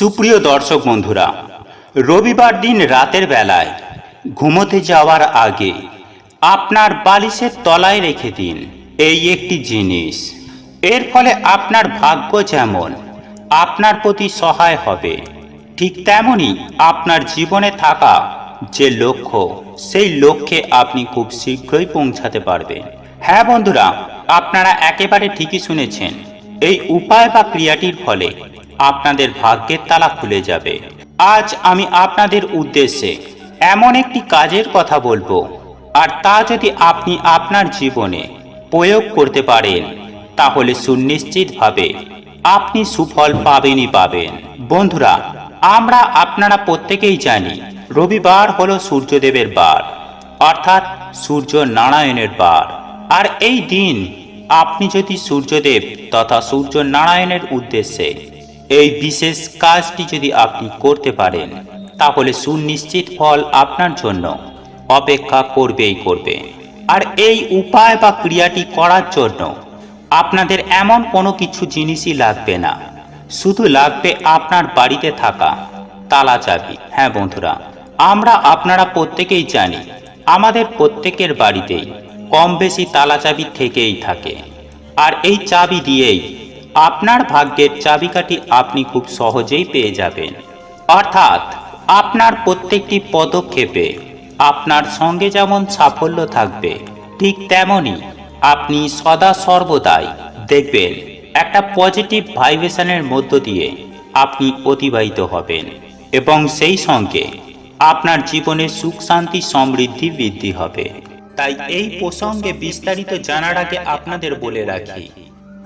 সুপ্রিয় দর্শক বন্ধুরা, রবিবার দিন রাতের বেলায় ঘুমোতে যাওয়ার আগে আপনার বালিশের তলায় রেখে দিন এই একটি জিনিস। এর ফলে আপনার ভাগ্য যেমন আপনার প্রতি সহায় হবে, ঠিক তেমনই আপনার জীবনে থাকা যে লক্ষ্য, সেই লক্ষ্যে আপনি খুব শীঘ্রই পৌঁছাতে পারবেন। হ্যাঁ বন্ধুরা, আপনারা একেবারে ঠিকই শুনেছেন, এই উপায় বা ক্রিয়াটির ফলে আপনাদের ভাগ্যের তালা খুলে যাবে। আজ আমি আপনাদের উদ্দেশ্যে এমন একটি কাজের কথা বলব, আর তা যদি আপনি আপনার জীবনে প্রয়োগ করতে পারেন, তাহলে সুনিশ্চিতভাবে আপনি সুফল পাবেনই পাবেন। বন্ধুরা, আমরা আপনারা প্রত্যেকেই জানি, রবিবার হলো সূর্যদেবের বার, অর্থাৎ সূর্য নারায়ণের বার। আর এই দিন আপনি যদি সূর্যদেব তথা সূর্য নারায়ণের উদ্দেশ্যে এই বিশেষ কাজটি যদি আপনি করতে পারেন, তাহলে সুনিশ্চিত ফল আপনার জন্য অপেক্ষা করবেই করবে। আর এই উপায় বা ক্রিয়াটি করার জন্য আপনাদের এমন কোনো কিছু জিনিসই লাগবে না। শুধু লাগবে আপনার বাড়িতে থাকা তালা চাবি। হ্যাঁ বন্ধুরা, আমরা আপনারা প্রত্যেকেই জানি, আমাদের প্রত্যেকের বাড়িতেই কম বেশি তালা চাবি থেকেই থাকে। আর এই চাবি দিয়েই আপনার ভাগ্যের চাবিকাঠি আপনি খুব সহজেই পেয়ে যাবেন। অর্থাৎ, আপনার প্রত্যেকটি পদক্ষেপে আপনার সঙ্গে যেমন সাফল্য থাকবে, ঠিক তেমনই আপনি সদা সর্বদাই দেখবেন একটা পজিটিভ ভাইব্রেশনের মধ্য দিয়ে আপনি অতিবাহিত হবেন এবং সেই সঙ্গে আপনার জীবনে সুখ, শান্তি, সমৃদ্ধি বৃদ্ধি হবে। তাই এই প্রসঙ্গে বিস্তারিত জানার আগে আপনাদের বলে রাখি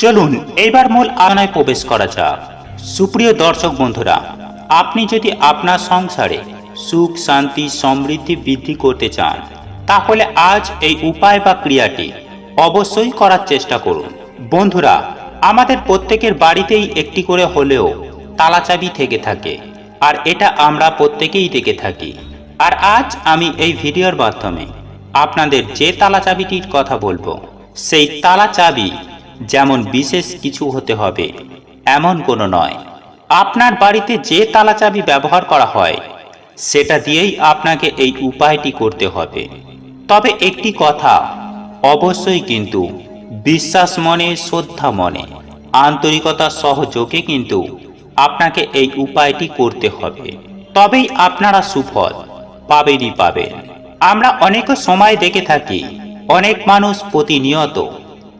চলুন, এবার মূল আলোচনায় প্রবেশ করা যাক। সুপ্রিয় দর্শক বন্ধুরা, আপনি যদি আপনার সংসারে সুখ, শান্তি, সমৃদ্ধি বৃদ্ধি করতে চান, তাহলে আজ এই উপায় বা ক্রিয়াটি অবশ্যই করার চেষ্টা করুন। বন্ধুরা, আমাদের প্রত্যেকের বাড়িতেই একটি করে হলেও তালা চাবি থেকে থাকে, আর এটা আমরা প্রত্যেকেই দেখে থাকি। আর আজ আমি এই ভিডিওর মাধ্যমে আপনাদের যে তালা চাবিটির কথা বলব, সেই তালা চাবি যেমন বিশেষ কিছু হতে হবে, এমন কোনো নয়। আপনার বাড়িতে যে তালা চাবি ব্যবহার করা হয়, সেটা দিয়েই আপনাকে এই উপায়টি করতে হবে। তবে একটি কথা, অবশ্যই কিন্তু বিশ্বাস মনে, শ্রদ্ধা মনে, আন্তরিকতা সহযোগে কিন্তু আপনাকে এই উপায়টি করতে হবে। তবেই আপনারা সুফল পাবেনই পাবেন। আমরা অনেক সময় দেখে থাকি, অনেক মানুষ প্রতিনিয়ত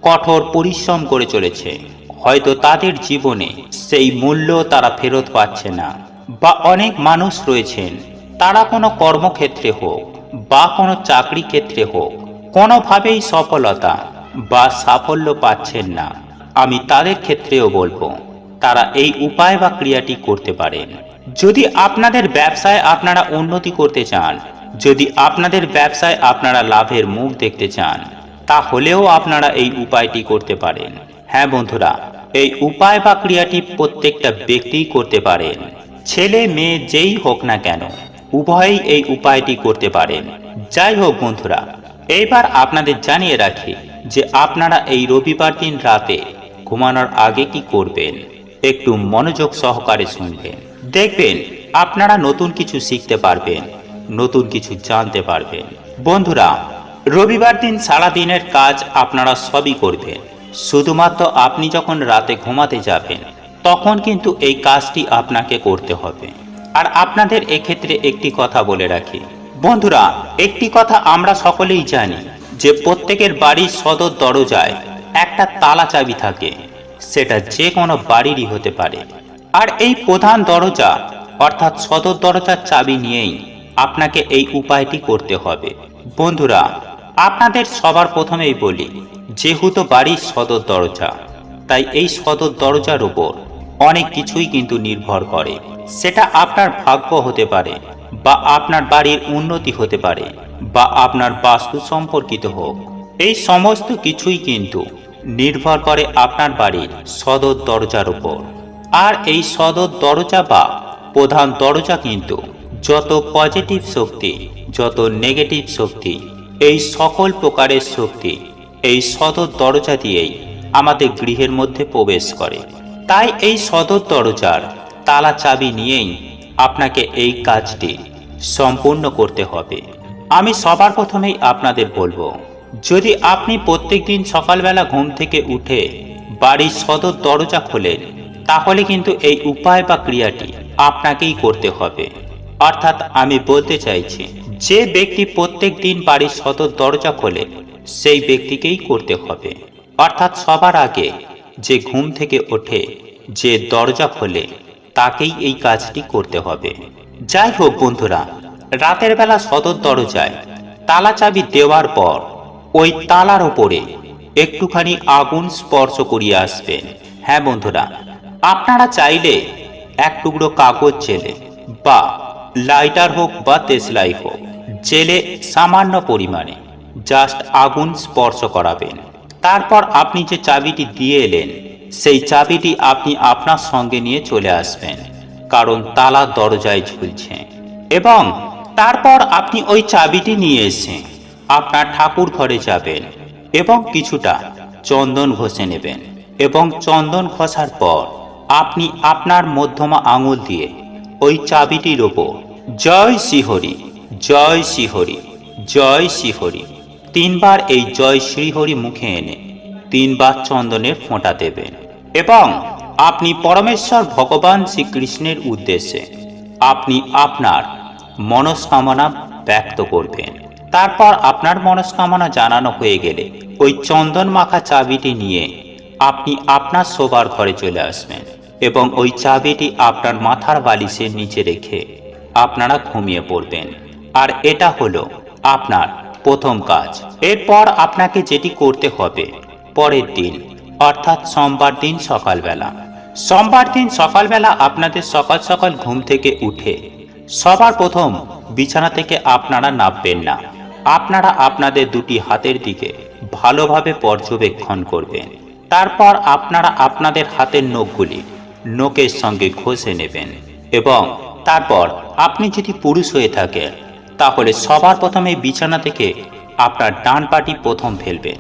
কঠোর পরিশ্রম করে চলেছে। হয়তো তাদের জীবনে সেই মূল্য তারা ফেরত পাচ্ছে না। বা অনেক মানুষ রয়েছেন, তারা কোনো কর্মক্ষেত্রে হোক বা কোনো চাকরি ক্ষেত্রে হোক, কোনোভাবেই সফলতা বা সাফল্য পাচ্ছেন না। আমি তাদের ক্ষেত্রেও বলব, তারা এই উপায় বা ক্রিয়াটি করতে পারেন। যদি আপনাদের ব্যবসায় আপনারা উন্নতি করতে চান, যদি আপনাদের ব্যবসায় আপনারা লাভের মুখ দেখতে চান তাহলেও আপনারা এই উপায়টি করতে পারেন। হ্যাঁ বন্ধুরা, এই উপায় বা ক্রিয়াটি প্রত্যেকটা ব্যক্তিই করতে পারেন। ছেলে, মেয়ে যেই হোক না কেন, উভয়ই এই উপায়টি করতে পারেন। যাই হোক বন্ধুরা, এইবার আপনাদের জানিয়ে রাখি যে আপনারা এই রবিবার দিন রাতে ঘুমানোর আগে কি করবেন, একটু মনোযোগ সহকারে শুনবেন। দেখবেন আপনারা নতুন কিছু শিখতে পারবেন, নতুন কিছু জানতে পারবেন। বন্ধুরা রবিবার দিন সারা দিনের কাজ আপনারা সবই করবেন। শুধুমাত্র আপনি যখন রাতে ঘুমাতে যাবেন, তখন কিন্তু এই কাজটি আপনাকে করতে হবে। আর আপনাদের এক্ষেত্রে একটি কথা বলে রাখি। বন্ধুরা, একটি কথা আমরা সকলেই জানি যে প্রত্যেকের বাড়ির সদর দরজায় একটা তালা চাবি থাকে। সেটা যে কোনো বাড়িরই হতে পারে। আর এই প্রধান দরজা, অর্থাৎ সদর দরজার চাবি নিয়েই আপনাকে এই উপায়টি করতে হবে। বন্ধুরা আপনাদের সবার প্রথমেই বলি, যেহেতু বাড়ির সদর দরজা, তাই এই সদর দরজার উপর অনেক কিছুই কিন্তু নির্ভর করে। সেটা আপনার ভাগ্য হতে পারে, বা আপনার বাড়ির উন্নতি হতে পারে, বা আপনার বাস্তু সম্পর্কিত হোক। এই সমস্ত কিছুই কিন্তু নির্ভর করে আপনার বাড়ির সদর দরজার উপর। আর এই সদর দরজা বা প্রধান দরজা কিন্তু যত পজিটিভ শক্তি, যত নেগেটিভ শক্তি এই সকল প্রকারের শক্তি, এই সদর দরজা দিয়েই আমাদের গৃহের মধ্যে প্রবেশ করে। তাই এই সদর দরজার তালা চাবি নিয়েই আপনাকে এই কাজটি সম্পূর্ণ করতে হবে। আমি সবার প্রথমেই আপনাদের বলব, যদি আপনি প্রত্যেক দিন সকালবেলা ঘুম থেকে উঠে বাড়ির সদর দরজা খোলেন, তাহলে কিন্তু এই উপায় বা ক্রিয়াটি আপনাকেই করতে হবে। অর্থাৎ আমি বলতে চাইছি, যে ব্যক্তি প্রত্যেক দিন বাড়ির সদর দরজা খোলে, সেই ব্যক্তিকেই করতে হবে। অর্থাৎ সবার আগে যে ঘুম থেকে ওঠে, যে দরজা খোলে, তাকেই এই কাজটি করতে হবে। যাই হোক বন্ধুরা, রাতের বেলা সদর দরজায় তালা চাবি দেওয়ার পর ওই তালার ওপরে একটুখানি আগুন স্পর্শ করিয়ে আসবেন। হ্যাঁ বন্ধুরা, আপনারা চাইলে এক টুকরো কাগজ জেলে বা লাইটার হোক বা তেসলাই হোক, জেলে সামান্য পরিমাণে জাস্ট আগুন স্পর্শ করাবেন। তারপর আপনি যে চাবিটি দিয়ে এলেন, সেই চাবিটি আপনি আপনার সঙ্গে নিয়ে চলে আসবেন, কারণ তালা দরজায় ঝুলছে। এবং তারপর আপনি ওই চাবিটি নিয়ে এসে আপনার ঠাকুর ঘরে যাবেন এবং কিছুটা চন্দন ঘষে নেবেন। এবং চন্দন ঘষার পর আপনি আপনার মধ্যমা আঙুল দিয়ে ওই চাবিটির ওপর, জয় শ্রীহরি জয় শ্রীহরি জয় শ্রীহরি। তিনবার এই জয় শ্রীহরি মুখে এনে তিনবার চন্দনের ফোঁটা দেবেন। এবং আপনি পরমেশ্বর ভগবান শ্রীকৃষ্ণের উদ্দেশ্যে আপনি আপনার মনস্কামনা ব্যক্ত করবেন। তারপর আপনার মনস্কামনা জানানো হয়ে গেলে ওই চন্দন মাখা চাবিটি নিয়ে আপনি আপনার শোবার ঘরে চলে আসবেন। এবং ওই চাবিটি আপনার মাথার বালিশের নিচে রেখে আপনারা ঘুমিয়ে পড়বেন। আর এটা হলো আপনার প্রথম কাজ। এরপর আপনাকে যেটি করতে হবে, পরের দিন, অর্থাৎ সোমবার দিন সকালবেলা। সোমবার দিন সকালবেলা আপনাদের সকাল সকাল ঘুম থেকে উঠে সবার প্রথম বিছানা থেকে আপনারা নামবেন না। আপনারা আপনাদের দুটি হাতের দিকে ভালোভাবে পর্যবেক্ষণ করবেন। তারপর আপনারা আপনাদের হাতের নখগুলি নখের সঙ্গে ঘষে নেবেন এবং তারপর আপনি যদি পুরুষ হয়ে থাকেন, তাহলে সবার প্রথমে বিছানা থেকে আপনার ডান পাটি প্রথম ফেলবেন।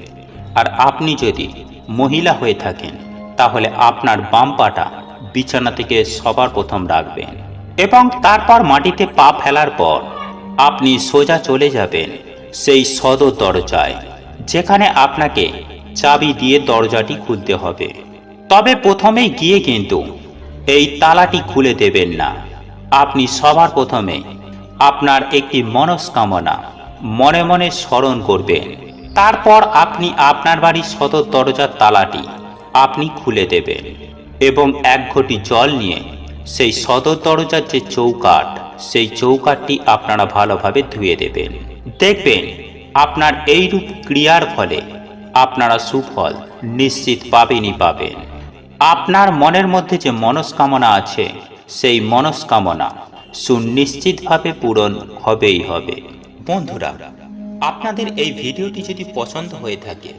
আর আপনি যদি মহিলা হয়ে থাকেন, তাহলে আপনার বাম পাটা বিছানা থেকে সবার প্রথম রাখবেন এবং তারপর মাটিতে পা ফেলার পর আপনি সোজা চলে যাবেন সেই সদর দরজায়, যেখানে আপনাকে চাবি দিয়ে দরজাটি খুলতে হবে। তবে প্রথমেই গিয়ে কিন্তু এই তালাটি খুলে দেবেন না। আপনি সবার প্রথমে আপনার একটি মনস্কামনা মনে মনে স্মরণ করবেন। তারপর আপনি আপনার বাড়ির সদর দরজার তালাটি আপনি খুলে দেবেন এবং এক ঘটি জল নিয়ে সেই সদর দরজার যে চৌকাঠ, সেই চৌকাঠটি আপনারা ভালোভাবে ধুয়ে দেবেন। দেখবেন আপনার এইরূপ ক্রিয়ার ফলে আপনারা সুফল নিশ্চিত পাবেনই পাবেন। আপনার মনের মধ্যে যে মনস্কামনা আছে, সেই মনস্কামনা সুনিশ্চিতভাবে পূরণ হবেই হবে। বন্ধুরা, আপনাদের এই ভিডিওটি যদি পছন্দ হয়ে থাকে,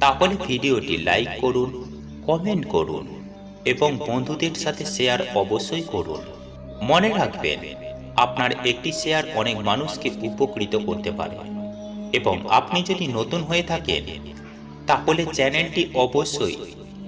তাহলে ভিডিওটি লাইক করুন, কমেন্ট করুন এবং বন্ধুদের সাথে শেয়ার অবশ্যই করুন। মনে রাখবেন, আপনার একটি শেয়ার অনেক মানুষকে উপকৃত করতে পারে এবং আপনি যদি নতুন হয়ে থাকেন, তাহলে চ্যানেলটি অবশ্যই